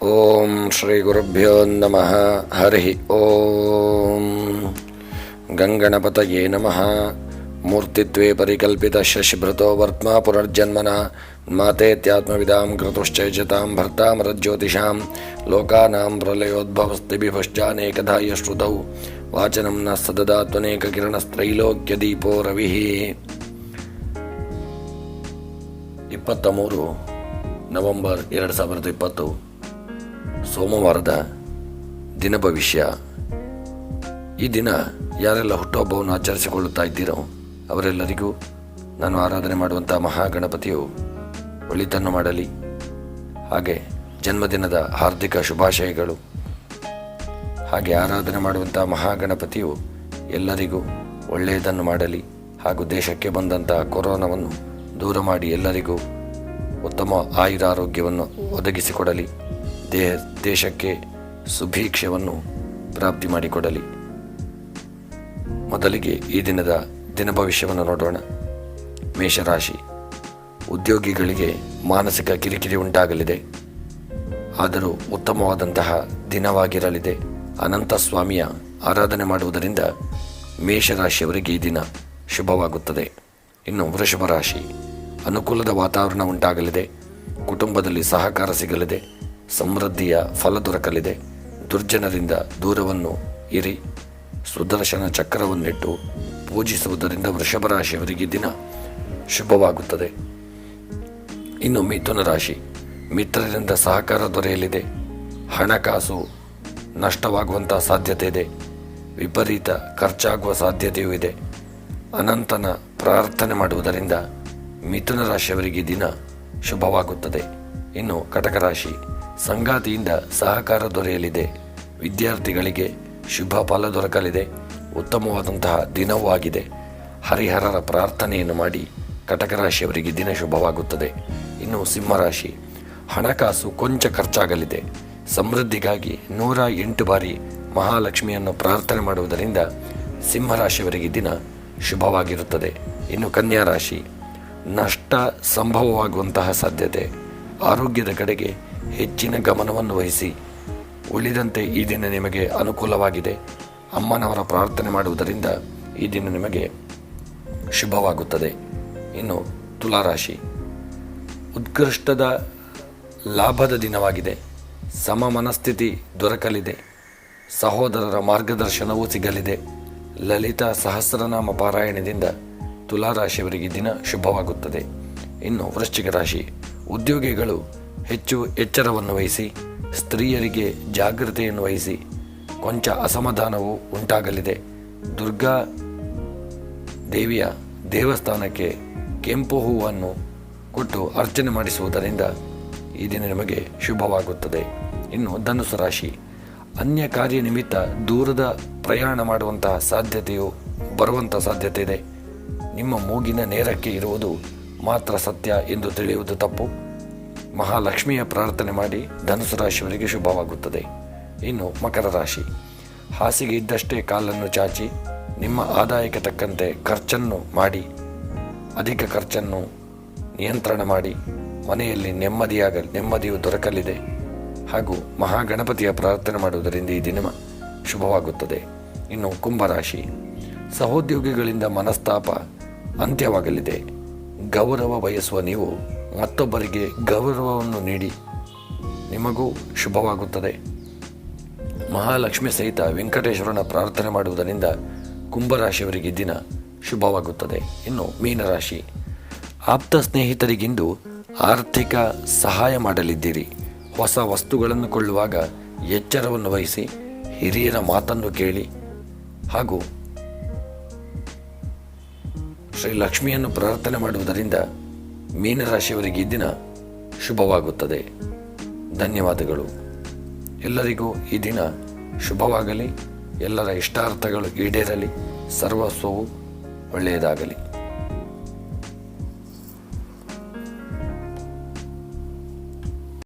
ಓಂ ಶ್ರೀ ಗುರುಭ್ಯೋ ನಮಃ ಹರಿ ಓಂ ಗಂಗಣಪತಯೇ ನಮಃ ಮೂರ್ತಿತ್ವೇ ಪರಿಕಲ್ಪಿತ ಶಶಿಭೃತೋ ವರ್ತ್ಮಾ ಪುನರ್ಜನ್ಮನ ಮಾತೇತ್ಯಾತ್ಮವಿದಾಂ ಕೃತುಶ್ಚೈಜತಾಂ ಭರ್ತಾಮರಜ್ಯೋತಿಷಾಂ ಲೋಕಾನಾಂ ಪ್ರಲಯೋದ್ಭವಸ್ತಿಭಿಭಶ್ಚಾನೇಕಧಾ ಯಶ್ರುತೌ ವಾಚನಂ ನ ಸದದಾತ್ವನೇಕಕಿರಣಸ್ತ್ರೈಲೋಕ್ಯದೀಪೋ ರವಿಃ ಇಪ್ಪತ್ತ ಮೂರು ನವೆಂಬರ್ ಎರಡು ಸಾವಿರದ ಇಪ್ಪತ್ತು ಸೋಮವಾರದ ದಿನ ಭವಿಷ್ಯ. ಈ ದಿನ ಯಾರೆಲ್ಲ ಹುಟ್ಟುಹಬ್ಬವನ್ನು ಆಚರಿಸಿಕೊಳ್ಳುತ್ತಾ ಇದ್ದೀರೋ ಅವರೆಲ್ಲರಿಗೂ ನಾನು ಆರಾಧನೆ ಮಾಡುವಂಥ ಮಹಾಗಣಪತಿಯು ಒಳಿತನ್ನು ಮಾಡಲಿ. ಹಾಗೆ ಜನ್ಮದಿನದ ಹಾರ್ದಿಕ ಶುಭಾಶಯಗಳು. ಹಾಗೆ ಆರಾಧನೆ ಮಾಡುವಂಥ ಮಹಾಗಣಪತಿಯು ಎಲ್ಲರಿಗೂ ಒಳ್ಳೆಯದನ್ನು ಮಾಡಲಿ ಹಾಗೂ ದೇಶಕ್ಕೆ ಬಂದಂಥ ಕೊರೋನಾವನ್ನು ದೂರ ಮಾಡಿ ಎಲ್ಲರಿಗೂ ಉತ್ತಮ ಆಯುರಾರೋಗ್ಯವನ್ನು ಒದಗಿಸಿಕೊಡಲಿ. ದೇಹ ದೇಶಕ್ಕೆ ಸುಭೀಕ್ಷವನ್ನು ಪ್ರಾಪ್ತಿ ಮಾಡಿಕೊಡಲಿ. ಮೊದಲಿಗೆ ಈ ದಿನದ ದಿನ ಭವಿಷ್ಯವನ್ನು ನೋಡೋಣ. ಮೇಷರಾಶಿ ಉದ್ಯೋಗಿಗಳಿಗೆ ಮಾನಸಿಕ ಕಿರಿಕಿರಿ ಉಂಟಾಗಲಿದೆ. ಆದರೂ ಉತ್ತಮವಾದಂತಹ ದಿನವಾಗಿರಲಿದೆ. ಅನಂತ ಸ್ವಾಮಿಯ ಆರಾಧನೆ ಮಾಡುವುದರಿಂದ ಮೇಷರಾಶಿಯವರಿಗೆ ಈ ದಿನ ಶುಭವಾಗುತ್ತದೆ. ಇನ್ನು ವೃಷಭ ರಾಶಿ ಅನುಕೂಲದ ವಾತಾವರಣ ಉಂಟಾಗಲಿದೆ. ಕುಟುಂಬದಲ್ಲಿ ಸಹಕಾರ ಸಿಗಲಿದೆ. ಸಮೃದ್ಧಿಯ ಫಲ ದೊರಕಲಿದೆ. ದುರ್ಜನರಿಂದ ದೂರವನ್ನು ಇರಿ. ಸುದರ್ಶನ ಚಕ್ರವನ್ನಿಟ್ಟು ಪೂಜಿಸುವುದರಿಂದ ವೃಷಭ ರಾಶಿಯವರಿಗೆ ದಿನ ಶುಭವಾಗುತ್ತದೆ. ಇನ್ನು ಮಿಥುನ ರಾಶಿ ಮಿತ್ರರಿಂದ ಸಹಕಾರ ದೊರೆಯಲಿದೆ. ಹಣಕಾಸು ನಷ್ಟವಾಗುವಂಥ ಸಾಧ್ಯತೆ ಇದೆ. ವಿಪರೀತ ಖರ್ಚಾಗುವ ಸಾಧ್ಯತೆಯೂ ಇದೆ. ಅನಂತನ ಪ್ರಾರ್ಥನೆ ಮಾಡುವುದರಿಂದ ಮಿಥುನ ರಾಶಿಯವರಿಗೆ ದಿನ ಶುಭವಾಗುತ್ತದೆ. ಇನ್ನು ಕಟಕ ರಾಶಿ ಸಂಗಾತಿಯಿಂದ ಸಹಕಾರ ದೊರೆಯಲಿದೆ. ವಿದ್ಯಾರ್ಥಿಗಳಿಗೆ ಶುಭ ಫಲ ದೊರಕಲಿದೆ. ಉತ್ತಮವಾದಂತಹ ದಿನವೂ ಆಗಿದೆ. ಹರಿಹರರ ಪ್ರಾರ್ಥನೆಯನ್ನು ಮಾಡಿ ಕಟಕ ರಾಶಿಯವರಿಗೆ ದಿನ ಶುಭವಾಗುತ್ತದೆ. ಇನ್ನು ಸಿಂಹರಾಶಿ ಹಣಕಾಸು ಕೊಂಚ ಖರ್ಚಾಗಲಿದೆ. ಸಮೃದ್ಧಿಗಾಗಿ ನೂರ ಎಂಟು ಬಾರಿ ಮಹಾಲಕ್ಷ್ಮಿಯನ್ನು ಪ್ರಾರ್ಥನೆ ಮಾಡುವುದರಿಂದ ಸಿಂಹರಾಶಿಯವರಿಗೆ ದಿನ ಶುಭವಾಗಿರುತ್ತದೆ. ಇನ್ನು ಕನ್ಯಾ ರಾಶಿ, ನಷ್ಟ ಸಂಭವವಾಗುವಂತಹ ಸಾಧ್ಯತೆ. ಆರೋಗ್ಯದ ಕಡೆಗೆ ಹೆಚ್ಚಿನ ಗಮನವನ್ನು ವಹಿಸಿ ಉಳಿದಂತೆ ಈ ದಿನ ನಿಮಗೆ ಅನುಕೂಲವಾಗಿದೆ. ಅಮ್ಮನವರ ಪ್ರಾರ್ಥನೆ ಮಾಡುವುದರಿಂದ ಈ ದಿನ ನಿಮಗೆ ಶುಭವಾಗುತ್ತದೆ. ಇನ್ನು ತುಲಾರಾಶಿ. ಉತ್ಕೃಷ್ಟದ ಲಾಭದ ದಿನವಾಗಿದೆ. ಸಮ ಮನಸ್ಥಿತಿ ದೊರಕಲಿದೆ. ಸಹೋದರರ ಮಾರ್ಗದರ್ಶನವೂ ಸಿಗಲಿದೆ. ಲಲಿತಾ ಸಹಸ್ರನಾಮ ಪಾರಾಯಣದಿಂದ ತುಲಾರಾಶಿಯವರಿಗೆ ದಿನ ಶುಭವಾಗುತ್ತದೆ. ಇನ್ನು ವೃಶ್ಚಿಕ ರಾಶಿ. ಉದ್ಯೋಗಿಗಳು ಹೆಚ್ಚು ಎಚ್ಚರವನ್ನು ವಹಿಸಿ, ಸ್ತ್ರೀಯರಿಗೆ ಜಾಗೃತೆಯನ್ನು ವಹಿಸಿ ಕೊಂಚ ಅಸಮಾಧಾನವು ಉಂಟಾಗಲಿದೆ. ದುರ್ಗಾ ದೇವಿಯ ದೇವಸ್ಥಾನಕ್ಕೆ ಕೆಂಪು ಹೂವನ್ನು ಕೊಟ್ಟು ಅರ್ಚನೆ ಮಾಡಿಸುವುದರಿಂದ ಈ ದಿನ ನಿಮಗೆ ಶುಭವಾಗುತ್ತದೆ. ಇನ್ನು ಧನುಸು ರಾಶಿ, ಅನ್ಯ ಕಾರ್ಯ ನಿಮಿತ್ತ ದೂರದ ಪ್ರಯಾಣ ಮಾಡುವಂತಹ ಸಾಧ್ಯತೆಯು ಬರುವಂಥ ಸಾಧ್ಯತೆ ಇದೆ. ನಿಮ್ಮ ಮೂಗಿನ ನೇರಕ್ಕೆ ಇರುವುದು ಮಾತ್ರ ಸತ್ಯ ಎಂದು ತಿಳಿಯುವುದು ತಪ್ಪು. ಮಹಾಲಕ್ಷ್ಮಿಯ ಪ್ರಾರ್ಥನೆ ಮಾಡಿ ಧನುಸು ರಾಶಿಯವರಿಗೆ ಶುಭವಾಗುತ್ತದೆ. ಇನ್ನು ಮಕರ ರಾಶಿ. ಹಾಸಿಗೆ ಇದ್ದಷ್ಟೇ ಕಾಲನ್ನು ಚಾಚಿ, ನಿಮ್ಮ ಆದಾಯಕ್ಕೆ ತಕ್ಕಂತೆ ಖರ್ಚನ್ನು ಮಾಡಿ, ಅಧಿಕ ಖರ್ಚನ್ನು ನಿಯಂತ್ರಣ ಮಾಡಿ, ಮನೆಯಲ್ಲಿ ನೆಮ್ಮದಿಯಾಗ, ನೆಮ್ಮದಿಯು ದೊರಕಲಿದೆ. ಹಾಗೂ ಮಹಾಗಣಪತಿಯ ಪ್ರಾರ್ಥನೆ ಮಾಡುವುದರಿಂದ ಈ ದಿನ ಶುಭವಾಗುತ್ತದೆ. ಇನ್ನು ಕುಂಭರಾಶಿ ಸಹೋದ್ಯೋಗಿಗಳಿಂದ ಮನಸ್ತಾಪ ಅಂತ್ಯವಾಗಲಿದೆ. ಗೌರವ ಬಯಸುವ ನೀವು ಮತ್ತೊಬ್ಬರಿಗೆ ಗೌರವವನ್ನು ನೀಡಿ ನಿಮಗೂ ಶುಭವಾಗುತ್ತದೆ. ಮಹಾಲಕ್ಷ್ಮಿ ಸಹಿತ ವೆಂಕಟೇಶ್ವರನ ಪ್ರಾರ್ಥನೆ ಮಾಡುವುದರಿಂದ ಕುಂಭರಾಶಿಯವರಿಗೆ ದಿನ ಶುಭವಾಗುತ್ತದೆ. ಇನ್ನು ಮೀನರಾಶಿ, ಆಪ್ತ ಸ್ನೇಹಿತರಿಗಿಂದು ಆರ್ಥಿಕ ಸಹಾಯ ಮಾಡಲಿದ್ದೀರಿ. ಹೊಸ ವಸ್ತುಗಳನ್ನು ಕೊಳ್ಳುವಾಗ ಎಚ್ಚರವನ್ನು ವಹಿಸಿ ಹಿರಿಯರ ಮಾತನ್ನು ಕೇಳಿ ಹಾಗೂ ಶ್ರೀ ಲಕ್ಷ್ಮಿಯನ್ನು ಪ್ರಾರ್ಥನೆ ಮಾಡುವುದರಿಂದ ಮೀನರಾಶಿಯವರಿಗೆ ಈ ದಿನ ಶುಭವಾಗುತ್ತದೆ. ಧನ್ಯವಾದಗಳು. ಎಲ್ಲರಿಗೂ ಈ ದಿನ ಶುಭವಾಗಲಿ. ಎಲ್ಲರ ಇಷ್ಟಾರ್ಥಗಳು ಈಡೇರಲಿ. ಸರ್ವಸ್ವವು ಒಳ್ಳೆಯದಾಗಲಿ.